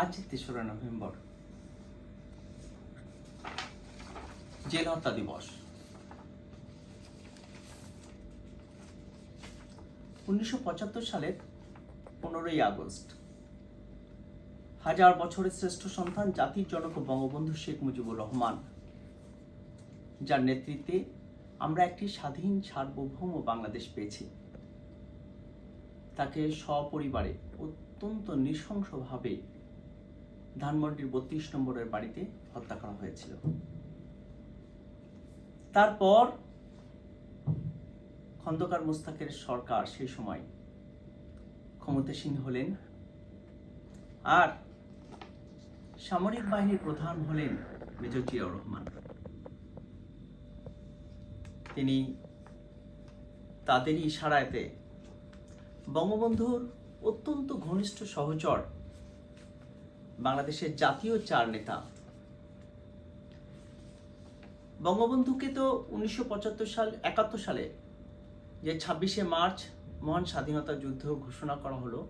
আজ তেসরা November. Jail হত্যা দিবস। উনিশশো পঁচাত্তর সালের পনেরোই আগস্ট। হাজার বছরের শ্রেষ্ঠ সন্তান জাতির জনক বঙ্গবন্ধু শেখ মুজিবুর রহমান। যার নেতৃত্বে আমরা একটি স্বাধীন, সার্বভৌম বাংলাদেশ পেয়েছি। তাকে সপরিবারে অত্যন্ত নৃশংসভাবে ধানমন্ডির বত্রিশ নম্বরের বাড়িতে হত্যা করা হয়েছিল। তারপর খন্দকার মোস্তাকের সরকার সেই সময় ক্ষমতাসীন হলেন আর সামরিক বাহিনীর প্রধান হলেন মেজর জিয়াউর রহমান। তিনি তাদেরই ইশারায়তে বঙ্গবন্ধুর অত্যন্ত ঘনিষ্ঠ সহচর বাংলাদেশের জাতীয় চার নেতা। বঙ্গবন্ধুকে তো উনিশশো পঁচাত্তর সাল, একাত্তর সালে যে ছাব্বিশে মার্চ মহান স্বাধীনতা যুদ্ধ ঘোষণা করা হলো,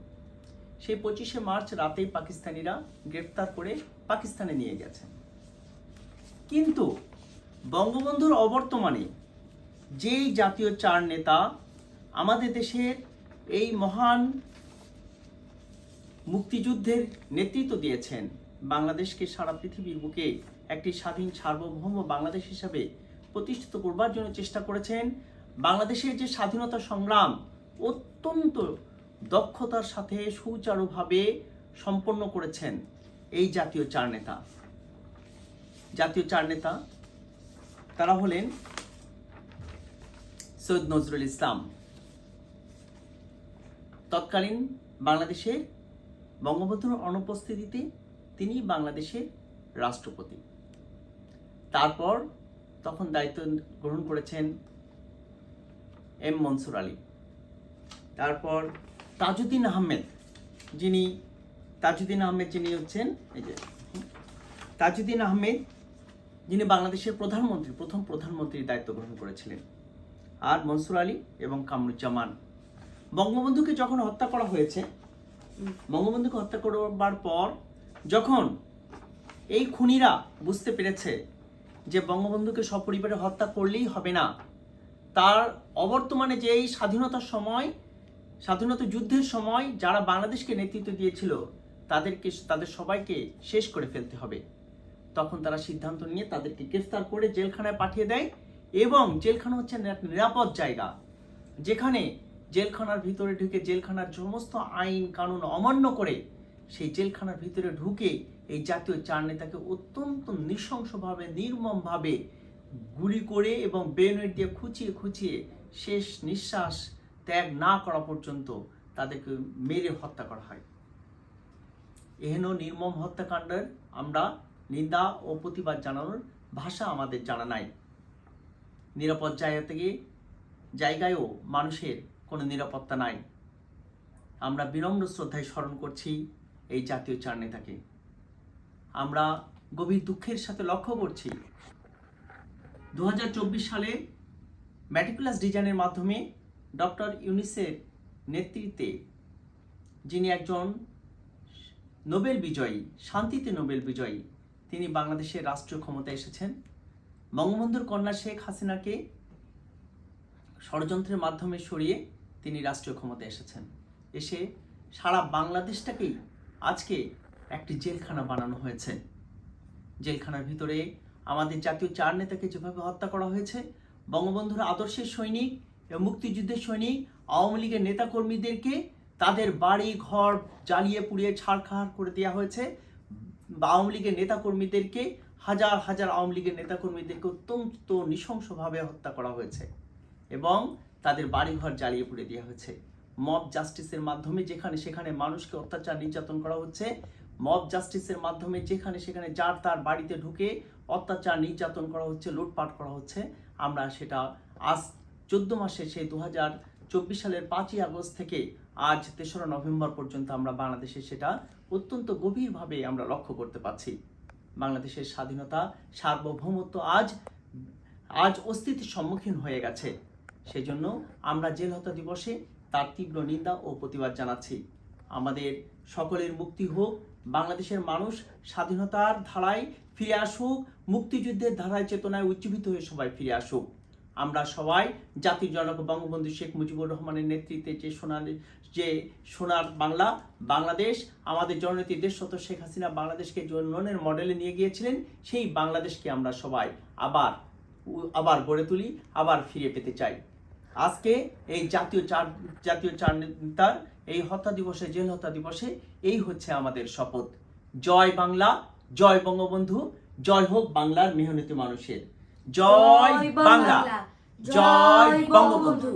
সেই পঁচিশে মার্চ রাতেই পাকিস্তানিরা গ্রেপ্তার করে পাকিস্তানে নিয়ে গেছেন কিন্তু বঙ্গবন্ধুর অবর্তমানে যেই জাতীয় চার নেতা আমাদের দেশের এই মহান মুক্তিযুদ্ধের নেতৃত্ব দিয়েছেন। বাংলাদেশকে সারা পৃথিবীর বুকে একটি স্বাধীন, সার্বভৌম বাংলাদেশ হিসাবে প্রতিষ্ঠিত করবার জন্য চেষ্টা করেছেন। বাংলাদেশের যে স্বাধীনতা সংগ্রাম অত্যন্ত দক্ষতার সাথে সুচারুভাবে সম্পন্ন করেছেন এই জাতীয় চার নেতা। জাতীয় চার নেতা তারা হলেন সৈয়দ নজরুল ইসলাম। তৎকালীন বাংলাদেশের বঙ্গবন্ধুর অনুপস্থিতিতে তিনি বাংলাদেশের রাষ্ট্রপতি। তারপর তখন দায়িত্ব গ্রহণ করেছেন এম মনসুর আলী। তারপর তাজউদ্দিন আহমেদ যিনি, তাজউদ্দিন আহমেদ যিনি হচ্ছেন, এই যে, তাজউদ্দিন আহমেদ যিনি বাংলাদেশের প্রধানমন্ত্রী, প্রথম প্রধানমন্ত্রীর দায়িত্ব গ্রহণ করেছিলেন। আর মনসুর আলী এবং কামরুজ্জামান। বঙ্গবন্ধুকে যখন হত্যা করা হয়েছে বঙ্গবন্ধুকে হত্যা করবার পর যখন এই খুনিরা বুঝতে পেরেছে যে বঙ্গবন্ধুকে সপরিবারে হত্যা করলেই হবে না, তার অবর্তমানে যে এই স্বাধীনতার সময়, স্বাধীনতা যুদ্ধের সময় যারা বাংলাদেশকে নেতৃত্ব দিয়েছিল, তাদেরকে, তাদের সবাইকে শেষ করে ফেলতে হবে। তখন তারা সিদ্ধান্ত নিয়ে তাদেরকে গ্রেফতার করে জেলখানায় পাঠিয়ে দেয় এবং জেলখানা হচ্ছে নিরাপদ জায়গা, যেখানে জেলখানার ভিতরে ঢুকে জেলখানার সমস্ত আইন, কানুন অমান্য করে সেই জেলখানার ভিতরে ঢুকে এই জাতীয় চার নেতাকে অত্যন্ত নৃশংসভাবে, নির্মমভাবে গুলি করে এবং বেনেট দিয়ে খুঁচিয়ে খুঁচিয়ে শেষ নিঃশ্বাস ত্যাগ না করা পর্যন্ত তাদেরকে মেরে হত্যা করা হয়। এহেন নির্মম হত্যাকাণ্ডের আমরা নিন্দা ও প্রতিবাদ জানানোর ভাষা আমাদের জানা নাই। নিরাপদ জায়গা থেকে জায়গায়ও মানুষের কোনো নিরাপত্তা নাই। আমরা বিনম্র শ্রদ্ধায় স্মরণ করছি এই জাতীয় চার নেতাকে। আমরা গভীর দুঃখের সাথে লক্ষ্য করছি। দু হাজার চব্বিশ সালে ম্যাটিকুলাস ডিজাইনের মাধ্যমে ডক্টর ইউনিসের নেতৃত্বে যিনি একজন নোবেল বিজয়ী, শান্তিতে নোবেল বিজয়ী, তিনি বাংলাদেশের রাষ্ট্রীয় ক্ষমতায় এসেছেন। বঙ্গবন্ধুর কন্যা শেখ হাসিনাকে ষড়যন্ত্রের মাধ্যমে সরিয়ে তিনি রাষ্ট্রীয় ক্ষমতায় এসেছেন। এসে সারা বাংলাদেশটাকেই আজকে একটি জেলখানা বানানো হয়েছে। জেলখানার ভিতরে আমাদের জাতীয় চার নেতাকে যেভাবে হত্যা করা হয়েছে, বঙ্গবন্ধুর আদর্শের সৈনিক এবং মুক্তিযুদ্ধের সৈনিক, আওয়ামী লীগের নেতাকর্মীদেরকে তাদের বাড়ি, ঘর জ্বালিয়ে পুড়িয়ে ছাড়খাড় করে দেওয়া হয়েছে। আওয়ামী লীগের নেতাকর্মীদেরকে হাজার হাজার আওয়ামী লীগের নেতাকর্মীদেরকে অত্যন্ত নৃশংসভাবে হত্যা করা হয়েছে। এবং তাদের বাড়িঘর জ্বালিয়ে পুড়ে দেওয়া হয়েছে মব জাস্টিসের মাধ্যমে যেখানে সেখানে মানুষকে অত্যাচার নির্যাতন করা হচ্ছে, মব জাস্টিসের মাধ্যমে যেখানে সেখানে যার তার বাড়িতে ঢুকে অত্যাচার নির্যাতন করা হচ্ছে, লুটপাট করা হচ্ছে, আমরা সেটা আজ চোদ্দ মাসে সেই দু চব্বিশ সালের পাঁচই আগস্ট থেকে আজ তেসরা নভেম্বর পর্যন্ত আমরা বাংলাদেশে সেটা অত্যন্ত গভীরভাবে আমরা লক্ষ্য করতে পারছি। বাংলাদেশের স্বাধীনতা, সার্বভৌমত্ব আজ আজ অস্তিত্বের সম্মুখীন হয়ে গেছে। সেই জন্য আমরা জেল হত্যা দিবসে তার তীব্র নিন্দা ও প্রতিবাদ জানাচ্ছি। আমাদের সকলের মুক্তি হোক, বাংলাদেশের মানুষ স্বাধীনতার ধারায় ফিরে আসুক, মুক্তিযুদ্ধের ধারায় চেতনায় উজ্জীবিত হয়ে সবাই ফিরে আসুক। আমরা সবাই জাতির জনক বঙ্গবন্ধু শেখ মুজিবুর রহমানের নেতৃত্বে যে সোনালি, যে সোনার বাংলা, বাংলাদেশ, আমাদের জননেত্রী দেশত শেখ হাসিনা বাংলাদেশকে উন্নয়নের মডেলে নিয়ে গিয়েছিলেন, সেই বাংলাদেশকে আমরা সবাই আবার আবার গড়ে তুলি, আবার ফিরে পেতে চাই। আজকে এই জাতীয় চার জাতীয় চার নেতার এই হত্যা দিবসে জেল হত্যা দিবসে এই হচ্ছে আমাদের শপথ। জয় বাংলা জয় বঙ্গবন্ধু জয় হোক বাংলার মেহনতি মানুষের। জয় বাংলা জয় বঙ্গবন্ধু।